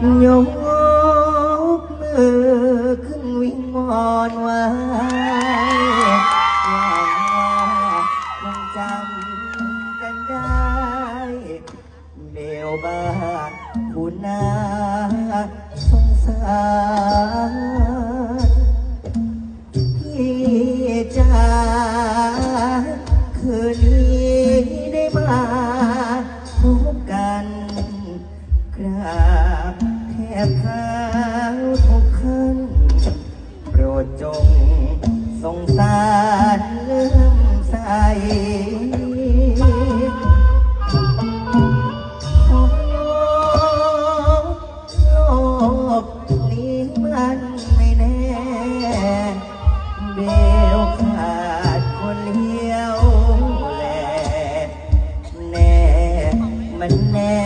ยกมือขึ้นวิงวอนไว้ว่าคงจำกันได้เบลบ้าคุณนาสงสารพี่จ๋าคืนนี้ได้มาพบกัน กราบเท้าทุกขึ้นโปรดจงสงสารเลื่มใสขอลกนี้มันไม่แน่เบลขาดคนเลี้ยวแลแน่มันแน่